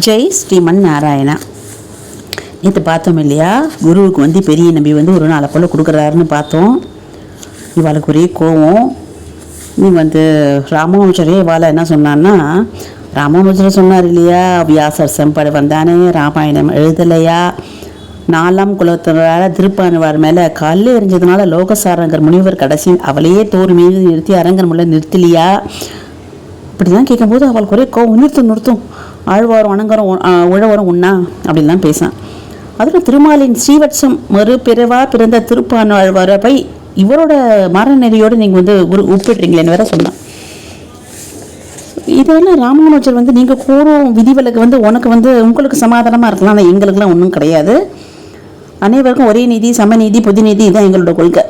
ஜெய் ஸ்ரீமன் நாராயணா. நேற்று பார்த்தோம் இல்லையா? குருவுக்கு வந்து பெரிய நம்பி வந்து ஒரு நாளை போல் கொடுக்குறாருன்னு பார்த்தோம். இவாளுக்கு ஒரே கோவம். நீ வந்து ராமானுஜரே இவாளை என்ன சொன்னான்னா ராமானுஜர் சொன்னார் இல்லையா வியாசர் செம்பட வந்தானே ராமாயணம் எழுதலையா? நாலாம் குலத்தினரால் திருப்பானுவார் மேலே கல் எரிஞ்சதுனால லோகசாரங்கர் முனிவர் கடைசி அவளையே தோறு மீது நிறுத்தி அரங்கர் முள்ள நிறுத்தலையா? இப்படி தான் கேட்கும்போது அவளுக்கு ஒரே கோவம். நிறுத்தும் நிறுத்தும் ஆழ்வாரும் அணங்கரும் உழவரும் உண்ணா அப்படின்லாம் பேசினான் அதில் திருமாலின் ஸ்ரீவட்சம் மறுபிறவா பிறந்த திருப்பான் ஆழ்வார போய் இவரோட மரநெறியோடு நீங்கள் வந்து ஒரு ஒப்பிடுறீங்களேன்னு வேற சொன்னான். இதெல்லாம் ராமானுஜர் வந்து நீங்கள் கூறும் விதிவிலக்கு வந்து உனக்கு வந்து உங்களுக்கு சமாதானமாக இருக்கலாம் ஆனால் எங்களுக்குலாம் ஒன்றும் கிடையாது. அனைவருக்கும் ஒரே நீதி சமநீதி பொதுநீதி இதுதான் எங்களோட கொள்கை.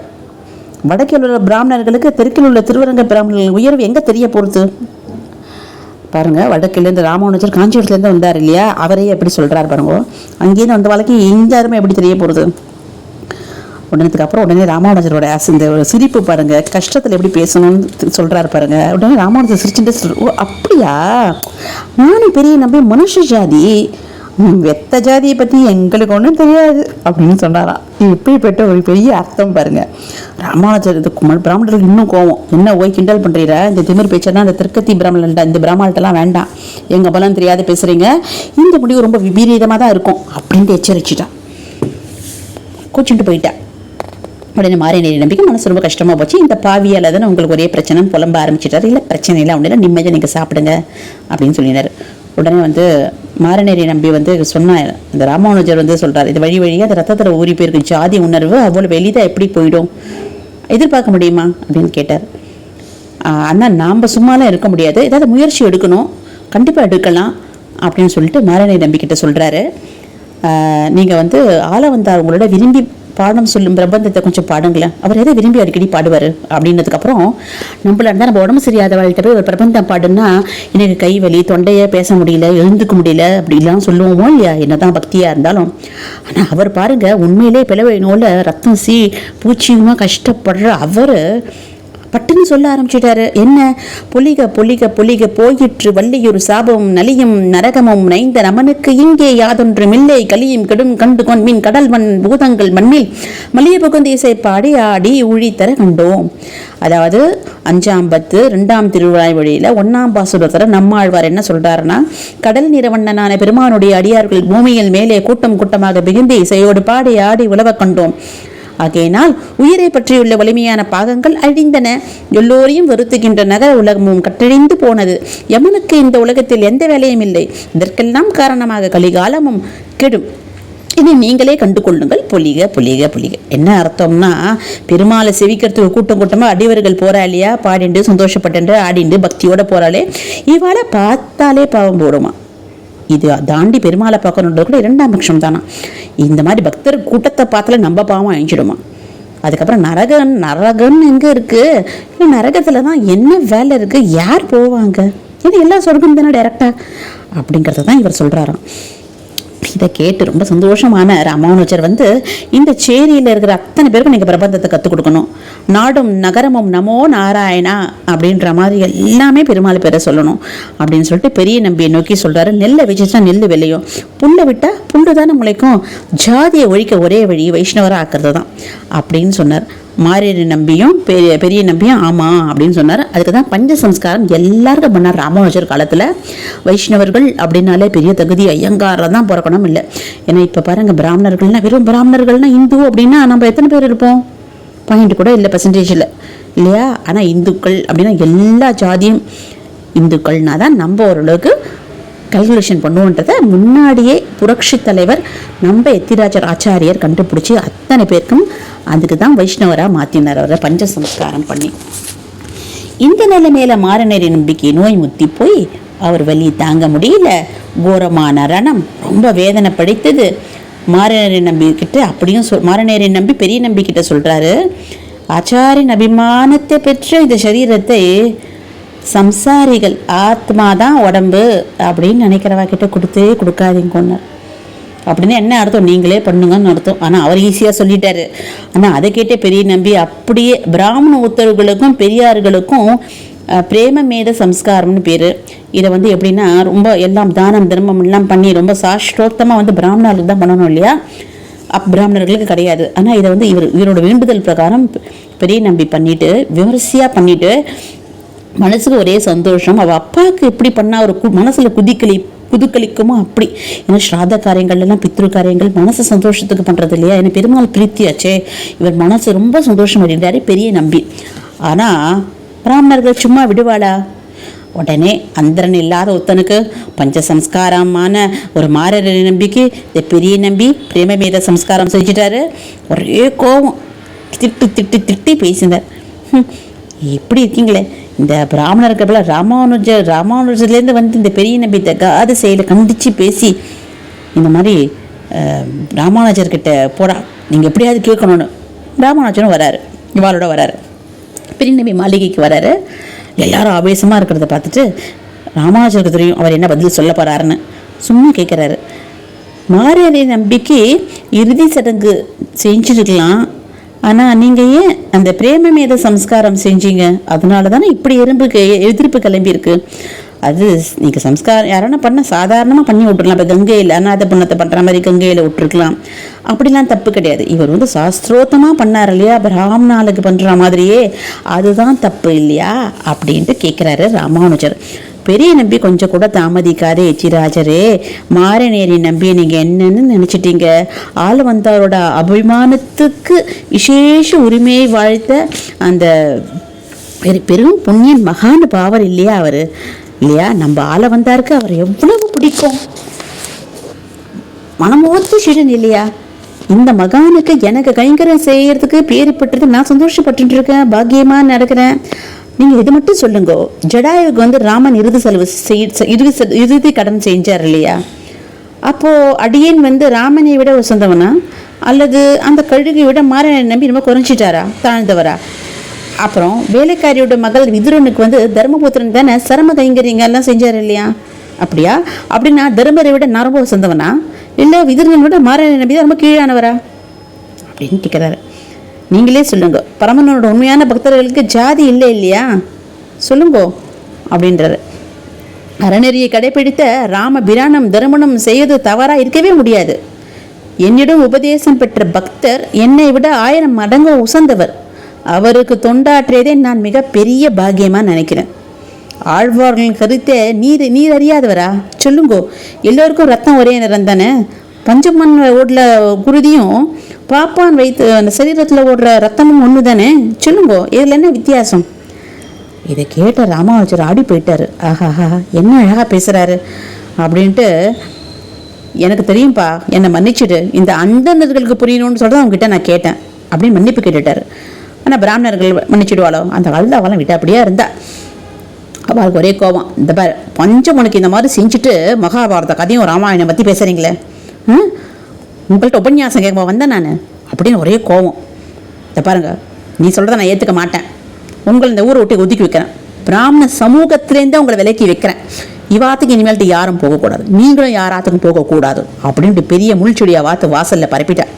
வடக்கில் உள்ள பிராமணர்களுக்கு தெற்கில் உள்ள திருவரங்க பிராமணர்கள் உயர்வு எங்கே தெரிய போகிறது பாருங்க வடக்கிலேருந்து ராமானுஜர் காஞ்சிபுரத்துலேருந்து வந்தார் இல்லையா? அவரே எப்படி சொல்கிறார் பாருங்க. அங்கேருந்து வந்த வாழ்க்கை இந்த அருமை எப்படி தெரிய போகிறது உடனத்துக்கு அப்புறம் உடனே ராமானுஜரோட ஆசை இந்த ஒரு சிரிப்பு பாருங்க கஷ்டத்தில் எப்படி பேசணும்னு சொல்றாரு பாருங்க. உடனே ராமானுஜர் சிரிச்சுட்டு சொல் ஓ அப்படியா? நானும் பெரிய நம்பி மனுஷ ஜாதி. வெத்த ஜாதியை பற்றி எங்களுக்கு ஒன்றும் தெரியாது அப்படின்னு சொன்னாராம். இப்படிப்பட்ட ஒரு பெரிய அர்த்தம் பாருங்க. ராமானுஜர் இது குமல் பிராமணருக்கு இன்னும் கோவம். என்ன ஓய் கிண்டல் பண்ணுறீரா இந்த திமிர் பேச்செல்லாம் இந்த திருக்கத்தி பிராமணன்ட்ட இந்த பிராமணர்கிட்டலாம் வேண்டாம். எங்கள் பலம் தெரியாத பேசுகிறீங்க இந்த முடிவு ரொம்ப விபரீதமாக தான் இருக்கும் அப்படின்ட்டு எச்சரிச்சிட்டான் கூச்சிட்டு போயிட்டா. உடனே மாறினேரி நம்பிக்கை மனசு ரொம்ப கஷ்டமாக போச்சு. இந்த பாவியால் தானே உங்களுக்கு ஒரே பிரச்சனைன்னு புலம்ப ஆரம்பிச்சிட்டாரு. இல்லை பிரச்சனை இல்லை அப்படின்னா நிம்மதியாக நீங்கள் சாப்பிடுங்க அப்படின்னு சொல்லினார். உடனே வந்து மாரநேரி நம்பி வந்து சொன்னார் இந்த ராமானுஜர் வந்து சொல்றாரு இது வழி வழியாக அந்த ரத்தத்தில் ஊறி போயிருக்கு ஜாதி உணர்வு அவ்வளோ வெளிதாக எப்படி போயிடும்? எதிர்பார்க்க முடியுமா? அப்படின்னு கேட்டார். அண்ணா நாம் சும்மாலாம் இருக்க முடியாது. ஏதாவது முயற்சி எடுக்கணும். கண்டிப்பாக எடுக்கலாம் அப்படின்னு சொல்லிட்டு மாரநேரி நம்பிக்கிட்ட சொல்கிறாரு நீங்கள் வந்து ஆள வந்தார் உங்களோட விரும்பி பாடம் சொல்லும் பிரபந்தத்தை கொஞ்சம் பாடுங்களேன். அவர் எதை விரும்பி அடிக்கடி பாடுவார்? அப்படின்னதுக்கப்புறம் நம்மள இருந்தால் நம்ம உடம்பு சரியாதவள்கிட்ட போய் ஒரு பிரபந்தம் பாடுன்னா எனக்கு கை வலி தொண்டையை பேச முடியல எழுந்துக்க முடியல அப்படிலாம் சொல்லுவோமோ இல்லையா? என்னதான் பக்தியாக இருந்தாலும். ஆனால் அவர் பாருங்க உண்மையிலே பிளவை நோயில் ரத்தம் சீ பூச்சியுமா கஷ்டப்படுற அவர் பட்டுன்னு சொல்ல ஆரம்பிச்சிட்டாரு. என்ன? புலிக புலிக புலிக போயிற்று. வள்ளியொரு சாபமும் நலியும் நரகமும் நைந்த நமனுக்கு இங்கே யாதொன்று மில்லை கலியும் கெடும் கண்டு கொன்மின் கடல் மண் பூதங்கள் மண்ணில் மலிய புகுந்தீசை பாடி ஆடி உழித்தர கண்டோம். அதாவது அஞ்சாம் பத்து ரெண்டாம் திருவிழாய் வழியில் ஒன்றாம் பாசுரத்தில் நம்மாழ்வார் என்ன சொல்றாருன்னா கடல் நிறவண்ணனான பெருமானுடைய அடியார்கள் பூமியில் மேலே கூட்டம் கூட்டமாக மிகுந்து இசையோடு பாடி ஆடி உழவ கண்டோம். ஆகையினால் உயிரை பற்றியுள்ள வலிமையான பாகங்கள் அழிந்தன. எல்லோரையும் வருத்துகின்ற நகர உலகமும் கட்டழிந்து போனது. யமனுக்கு இந்த உலகத்தில் எந்த வேலையும் இல்லை. இதற்கெல்லாம் காரணமாக கலிகாலமும் கெடும். இதை நீங்களே கண்டு கொள்ளுங்கள் புலிக புலிக புலிக. என்ன அர்த்தம்னா பெருமாளை செவிக்கிறதுக்கு கூட்டம் கூட்டமாக அடிவர்கள் போறா இல்லையா பாடிண்டு சந்தோஷப்பட்டு ஆடிண்டு பக்தியோட போறாளே? இவாளை பார்த்தாலே பாவம் போடுமா? இது தாண்டி பெருமாளை பார்க்கணுன்றது கூட இரண்டாம் பட்சம் தானா. இந்த மாதிரி பக்தர் கூட்டத்தை பார்த்தாலே நம்ம பாவம் அழிஞ்சிடுமா? அதுக்கப்புறம் நரகன் நரகன் எங்கே இருக்கு? இல்லை நரகத்தில் தான் என்ன வேலை இருக்கு? யார் போவாங்க? இது எல்லா சொர்க்கம் தானே டேரக்டாக அப்படிங்கிறத தான் இவர் சொல்கிறாராம் இதை கேட்டு ரொம்ப சந்தோஷமான ராமானுஜர் வந்து இந்த சேரியில் இருக்கிற அத்தனை பேருக்கும் நீங்கள் பிரபந்தத்தை கற்றுக் கொடுக்கணும். நாடும் நகரமும் நமோ நாராயணா அப்படின்ற மாதிரி எல்லாமே பெருமாள் பேரை சொல்லணும் அப்படின்னு சொல்லிட்டு பெரிய நம்பியை நோக்கி சொல்கிறாரு நெல்லை வச்சுட்டா நெல் விளையும். புல்லை விட்டால் புல்லு தானே முளைக்கும். ஜாதியை ஒழிக்க ஒரே வழி வைஷ்ணவராக ஆக்கிறது தான் அப்படின்னு சொன்னார். மாரியரை நம்பியும் பெரிய பெரிய நம்பியும் ஆமாம் அப்படின்னு சொன்னார். அதுக்கு தான் பஞ்ச சம்ஸ்காரம் எல்லாருக்கும் பண்ணார் ராமானுஜர் காலத்தில் வைஷ்ணவர்கள் அப்படின்னாலே பெரிய தகுதி ஐயங்காரில் தான் பிறக்கணும் இல்லை. ஏன்னா இப்போ பாருங்கள் பிராமணர்கள்னா வெறும் பிராமணர்கள்னா இந்து அப்படின்னா நம்ம எத்தனை பேர் இருப்போம்? பாயிண்ட் கூட இல்லை பர்சன்டேஜில் இல்லையா? ஆனால் இந்துக்கள் அப்படின்னா எல்லா ஜாதியும் இந்துக்கள்னா தான் நம்ம ஓரளவுக்கு கல்குலேஷன் பண்ணுவோன்றதை முன்னாடியே புரட்சி தலைவர் நம்ம எத்திராஜர் ஆச்சாரியர் கண்டுபிடிச்சி அத்தனை பேருக்கும் அதுக்கு தான் வைஷ்ணவராக மாற்றினார் அவரை பஞ்ச சம்ஸ்காரம் பண்ணி. இந்த நிலைமையில மாரநேரி நம்பிக்கை நோய் முத்தி போய் அவர் வலி தாங்க முடியல. கோரமான ரணம் ரொம்ப வேதனை படைத்தது. மாரநேரி நம்பிக்கிட்ட அப்படியும் சொல் மாரநேரி நம்பி பெரிய நம்பிக்கிட்ட சொல்கிறாரு சொல்றாரு. ஆச்சாரின் அபிமானத்தை பெற்ற இந்த சரீரத்தை சம்சாரிகள் ஆத்மா தான் உடம்பு அப்படின்னு நினைக்கிறவா கிட்ட கொடுத்தே கொடுக்காதீங்க அப்படின்னு என்ன அர்த்தம்? நீங்களே பண்ணுங்கன்னு அர்த்தம். ஆனால் அவர் ஈஸியாக சொல்லிட்டாரு. ஆனால் அதை கேட்டே பெரிய நம்பி அப்படியே பிராமண உத்தரவுகளுக்கும் பெரியார்களுக்கும் பிரேம மேத சம்ஸ்காரம்னு பேர். இதை வந்து எப்படின்னா ரொம்ப எல்லாம் தானம் தர்மம் எல்லாம் பண்ணி ரொம்ப சாஷ்டோத்தமாக வந்து பிராமணர்களுக்கு தான் பண்ணணும் இல்லையா? அப் பிராமணர்களுக்கு கிடையாது. ஆனால் இதை வந்து இவர் இவரோட வேண்டுதல் பிரகாரம் பெரிய நம்பி பண்ணிட்டு விமரிசையாக பண்ணிட்டு மனசுக்கு ஒரே சந்தோஷம். அவள் அப்பாவுக்கு எப்படி பண்ணால் ஒரு கு- மனசில் குதிக்கலி குதுக்களிக்குமோ அப்படி. ஏன்னா ஸ்ராத காரியங்கள்லாம் பித்ரு காரியங்கள் மனசு சந்தோஷத்துக்கு பண்ணுறது இல்லையா எனக்கு பெருமாள் பிரீத்தியாச்சே. இவர் மனசு ரொம்ப சந்தோஷம் அடைந்தாரு பெரிய நம்பி. ஆனால் பிராமணர்கள் சும்மா விடுவாளா? உடனே அந்தரன் இல்லாத ஒருத்தனுக்கு பஞ்சசம்ஸ்காரமான ஒரு மாறர நம்பிக்கு இந்த பெரிய நம்பி பிரேம மீத சம்ஸ்காரம் செஞ்சிட்டாரு. ஒரே கோபம் திட்டு திட்டு திட்டி பேசினார். ஹம், எப்படி இருக்கீங்களே. இந்த பிராமணர் போல ராமானுஜ ராமானுஜர்லேருந்து வந்து இந்த பெரிய நம்பி தகாத செயலை கண்டித்து பேசி இந்த மாதிரி ராமானுஜர்கிட்ட போடா நீங்கள் எப்படியாவது கேட்கணும்னு. ராமானுஜரும் வராரு. இவாளோட வராரு. பெரிய நம்பி மாளிகைக்கு வராரு. எல்லாரும் ஆவேசமாக இருக்கிறத பார்த்துட்டு ராமானுஜருக்கு தெரியும் அவர் என்ன பதில் சொல்ல போகிறாருன்னு சும்மா கேட்குறாரு மாரியாதை நம்பிக்கை இறுதி சடங்கு செஞ்சுருக்கலாம். ஆனால் நீங்கள் ஏன் அந்த பிரேமமேத சம்ஸ்காரம் செஞ்சீங்க? அதனால தானே இப்படி எறும்புக்கு எதிர்ப்பு கிளம்பியிருக்கு. அது நீங்கள் சம்ஸ்காரம் யாரான பண்ண சாதாரணமாக பண்ணி விட்டுருலாம் இப்போ கங்கையில் அநாத புண்ணத்தை பண்ணுற மாதிரி கங்கையில் விட்டுருக்கலாம். அப்படிலாம் தப்பு கிடையாது. இவர் வந்து சாஸ்திரோத்தமாக பண்ணார் இல்லையா? பிராமணாளுக்கு பண்ணுற மாதிரியே. அதுதான் தப்பு இல்லையா? அப்படின்ட்டு கேட்குறாரு ராமானுஜர். பெரிய நம்பி கொஞ்சம் கூட தாமதிக்காதே எச்சிராஜரே. மாரநேரி நம்பி நீங்கள் என்னன்னு நினச்சிட்டீங்க. ஆள் வந்தாரோட அபிமானத்துக்கு விசேஷ உரிமையை வாழ்த்த அந்த பெரு- பெரும் புண்ணியன் மகான் பாவர் இல்லையா அவர்? இல்லையா? நம்ம ஆள வந்தாருக்கு அவர் எவ்வளவு பிடிக்கும்? மனமோத்து சிடன் இல்லையா? இந்த மகானுக்கு எனக்கு கைங்கரம் செய்யறதுக்கு பேர் பெற்றது நான் சந்தோஷப்பட்டு இருக்கேன் பாக்கியமா நடக்கிறேன். நீங்கள் இது மட்டும் சொல்லுங்க. ஜடாயுக்கு வந்து ராமன் இறுதி செலவு செய்- இறுதி இறுதி கடன் செஞ்சார் இல்லையா? அப்போது அடியேன் வந்து ராமனை விட உசந்தவனா அல்லது அந்த கழுகை விட மாறனை நம்பி ரொம்ப குறைஞ்சிட்டாரா? தாழ்ந்தவரா? அப்புறம் வேலைக்காரியோட மகள் விதுரனுக்கு வந்து தர்மபுத்திரன் தானே சரம கைங்கரியங்கெல்லாம் செஞ்சார் இல்லையா? அப்படியா? அப்படின்னா தர்மரை விட நான் ரொம்ப உசந்தவனா இல்லை விதுரனை விட மாறனை நம்பி தான் ரொம்ப கீழானவரா? அப்படின்னு கேட்குறாரு நீங்களே சொல்லுங்க. பரமனோட உண்மையான பக்தர்களுக்கு ஜாதி இல்லை இல்லையா? சொல்லுங்கோ அப்படின்றாரு. அறநெறியை கடைபிடித்த ராம பிராணம் தருமணம் செய்வது தவறா இருக்கவே முடியாது. என்னிடம் உபதேசம் பெற்ற பக்தர் என்னை விட ஆயிரம் மடங்கு உசந்தவர். அவருக்கு தொண்டாற்றியதே நான் மிக பெரிய பாக்கியமாக நினைக்கிறேன். ஆழ்வார்களின் கருத்தை நீர் நீர் அறியாதவரா? சொல்லுங்கோ எல்லோருக்கும் ரத்தம் ஒரே நிறம் தானே? பஞ்சமன் ஓட்டில் குருதியும் பாப்பான் வைத்து அந்த சரீரத்தில் ஓடுற ரத்தமும் ஒன்று தானே சொல்லுங்கோ இதில் என்ன வித்தியாசம்? இதை கேட்ட ராமானுஜர் ஆடி போயிட்டாரு. ஆஹாஹா என்ன அழகாக பேசுகிறாரு அப்படின்ட்டு எனக்கு தெரியும்ப்பா என்னை மன்னிச்சுடு. இந்த அந்தணர்களுக்கு புரியணும்னு சொல்லிட்டு அவங்ககிட்ட நான் கேட்டேன் அப்படின்னு மன்னிப்பு கேட்டுட்டாரு. ஆனால் பிராமணர்கள் மன்னிச்சிடுவாளோ? அந்த காலத்தில் அவளாம் விட்டு அப்படியே இருந்தா? அவளுக்கு ஒரே கோபம். இந்த பாரு பஞ்சம் உனக்கு இந்த மாதிரி செஞ்சுட்டு மகாபாரத கதையும் ராமாயணம் பற்றி பேசுகிறீங்களே ம்? உங்கள்கிட்ட உபன்யாசம் கேட்கும்போது வந்தேன் நான். அப்படின்னு ஒரே கோபம் இதை பாருங்க நீ சொல்கிறத நான் ஏற்றுக்க மாட்டேன். உங்களை இந்த ஊரை விட்டு ஒதுக்கி வைக்கிறேன். பிராமண சமூகத்திலேருந்தே உங்களை விலக்கி வைக்கிறேன். இவாத்துக்கு இனிமேல்ட்டு யாரும் போகக்கூடாது. நீங்களும் யாராத்துக்கும் போகக்கூடாது. அப்படின்ட்டு பெரிய முள்செடியா வாத்து வாசலில் பரப்பிட்டேன்.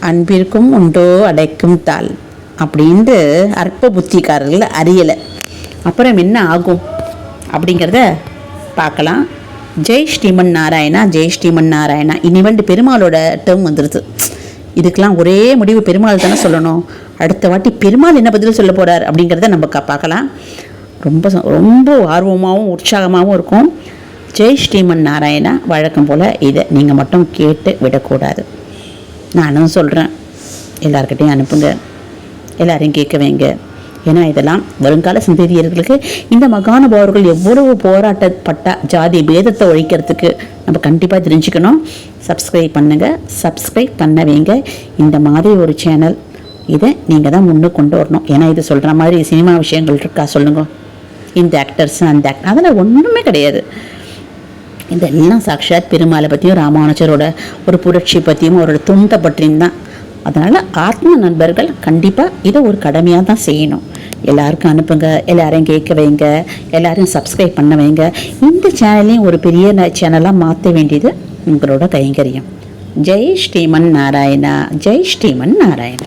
அன்பிற்கும் உண்டோ அடைக்கும் தாள் அப்படின்ட்டு அற்ப புத்திக்காரர்கள் அறியலை. அப்புறம் என்ன ஆகும் அப்படிங்கிறத பார்க்கலாம். ஜெய் ஸ்ரீமன் நாராயணா ஜெய் ஸ்ரீமன் நாராயணா. இனிமேல் பெருமாளோட டேர்ம் வந்துடுது இதுக்கெல்லாம் ஒரே முடிவு பெருமாள் தானே சொல்லணும். அடுத்த வாட்டி பெருமாள் என்ன பதில் சொல்ல போகிறார் அப்படிங்கிறத நம்ம க- பார்க்கலாம். ரொம்ப ச- ரொம்ப ஆர்வமாகவும் உற்சாகமாகவும் இருக்கும். ஜெய் ஸ்ரீமன் நாராயணா வழக்கம் போல் இதை நீங்கள் மட்டும் கேட்டு விடக்கூடாது. நானும் சொல்கிறேன் எல்லாருக்கிட்டையும் அனுப்புங்க. எல்லாரையும் கேட்க வைங்க. ஏன்னா இதெல்லாம் வருங்கால சந்ததியர்களுக்கு இந்த மகானுபாவர்கள் எவ்வளவு போராட்டப்பட்ட ஜாதி பேதத்தை ஒழிக்கிறதுக்கு நம்ம கண்டிப்பாக தெரிஞ்சுக்கணும். சப்ஸ்கிரைப் பண்ணுங்க. சப்ஸ்கிரைப் பண்ண வைங்க. இந்த மாதிரி ஒரு சேனல் இதை நீங்கள் தான் முன்னு கொண்டு வரணும். ஏன்னா இது சொல்கிற மாதிரி சினிமா விஷயங்கள் இருக்கா சொல்லுங்க. இந்த ஆக்டர்ஸ் அந்த ஆக்டர் அதெல்லாம் ஒன்றுமே கிடையாது. இதெல்லாம் சாக்ஷாத் பெருமாளை பற்றியும் ராமானுஜரோட ஒரு புரட்சி பற்றியும் அவரோட துண்டை பற்றியும் தான் அதனால் ஆத்ம நண்பர்கள் கண்டிப்பாக இதை ஒரு கடமையாக தான் செய்யணும். எல்லாருக்கும் அனுப்புங்க எல்லாரையும் கேட்க வைங்க எல்லாரையும் சப்ஸ்கிரைப் பண்ண வைங்க. இந்த சேனலையும் ஒரு பெரிய சேனலாக மாற்ற வேண்டியது உங்களோட கைங்கரியம் ஜெய் ஸ்ரீமன் நாராயணா ஜெய் ஸ்ரீமன் நாராயணா.